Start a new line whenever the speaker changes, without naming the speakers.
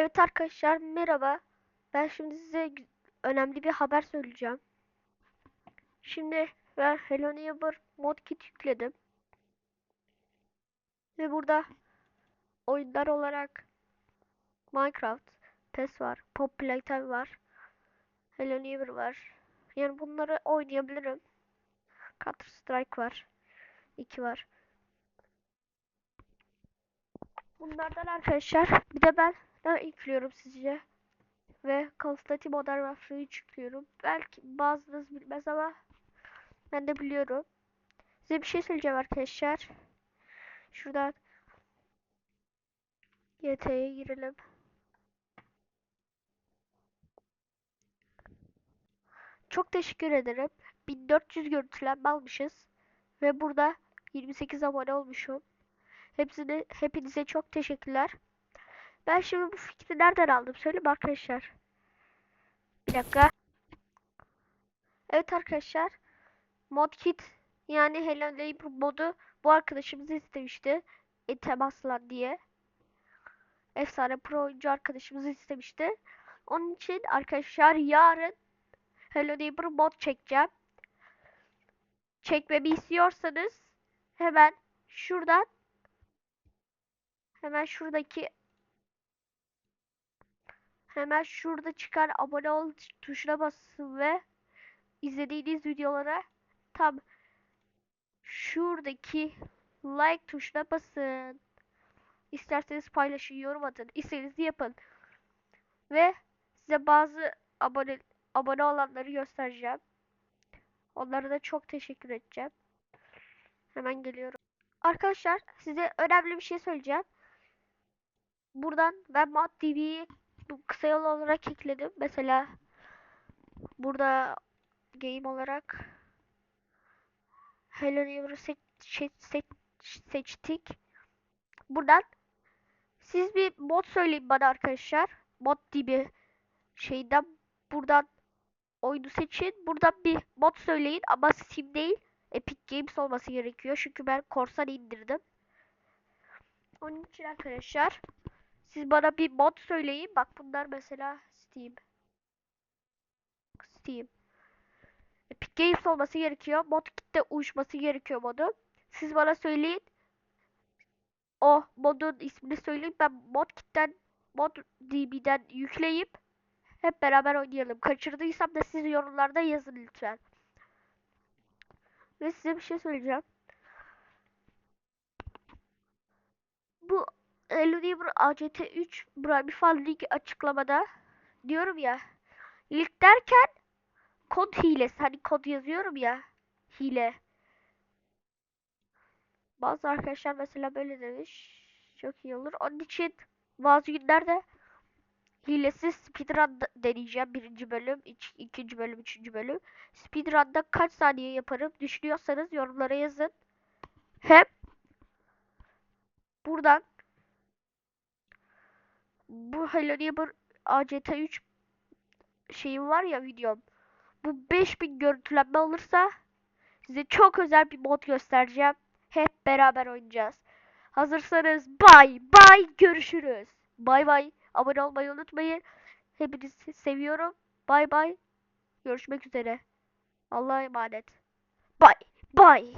Evet arkadaşlar merhaba. Ben şimdi size önemli bir haber söyleyeceğim. Şimdi ben Hello Neighbor modkit yükledim. Ve burada oyunlar olarak Minecraft, PES var, Pop Playtime var, Hello Neighbor var. Yani bunları oynayabilirim. Counter Strike var. 2 var. Bunlardan arkadaşlar bir de ben ne yüklüyorum sizce? ve Duty Modern Warfare'ı yüklüyorum. Belki bazınız bilmez ama ben de biliyorum. Size bir şey söyleyeceğim arkadaşlar. Şuradan YT'ye girelim. Çok teşekkür ederim. 1400 görüntülenme almışız. Ve burada 28 abone olmuşum. Hepsine, hepinize çok teşekkürler. Ben şimdi bu fikri nereden aldım söyleyeyim arkadaşlar. Bir dakika. Evet arkadaşlar. Modkit yani Hello Neighbor modu bu arkadaşımız istemişti. E, temaslan diye. Efsane pro oyuncu arkadaşımız istemişti. Onun için arkadaşlar yarın Hello Neighbor mod çekeceğim. Çekmemi istiyorsanız hemen şuradan hemen şuradaki hemen şurada çıkan abone ol tuşuna basın ve izlediğiniz videolara tam şuradaki like tuşuna basın. İsterseniz paylaşın, yorum atın. İstediğinizi yapın. Ve size bazı abone abone olanları göstereceğim. Onlara da çok teşekkür edeceğim. Hemen geliyorum. Arkadaşlar size önemli bir şey söyleyeceğim. Buradan ben Mod TV'yi kısa yol olarak ekledim. Mesela burada game olarak Hello Neighbor'ı seç, seç, seç, seçtik. Buradan siz bir mod söyleyin bana arkadaşlar. Mod gibi şeyden buradan oyunu seçin. Buradan bir mod söyleyin ama Steam değil. Epic Games olması gerekiyor. Çünkü ben korsan indirdim. Onun için arkadaşlar siz bana bir mod söyleyin. Bak bunlar mesela Steam. Steam. Epic Games olması gerekiyor. Mod kitle uyuşması gerekiyor modu. Siz bana söyleyin. O modun ismini söyleyeyim. Ben mod kitten mod DB'den yükleyip hep beraber oynayalım. Kaçırdıysam da siz yorumlarda yazın lütfen. Ve size bir şey söyleyeceğim. Bu Neighbor ACT3 bir fan link açıklamada diyorum ya. Link derken kod hilesi. Hani kod yazıyorum ya. Hile. Bazı arkadaşlar mesela böyle demiş. Çok iyi olur. Onun için bazı günlerde hilesiz speedrun deneyeceğim. Birinci bölüm, iç, ikinci bölüm, üçüncü bölüm. Speedrun'da kaç saniye yaparım düşünüyorsanız yorumlara yazın. Hem buradan bu Hello Neighbor ACT3 şeyim var ya videom. Bu 5000 görüntülenme olursa size çok özel bir mod göstereceğim. Hep beraber oynayacağız. Hazırsanız bay bay görüşürüz. Bay bay. Abone olmayı unutmayın. Hepinizi seviyorum. Bay bay. Görüşmek üzere. Allah'a emanet. Bay bay.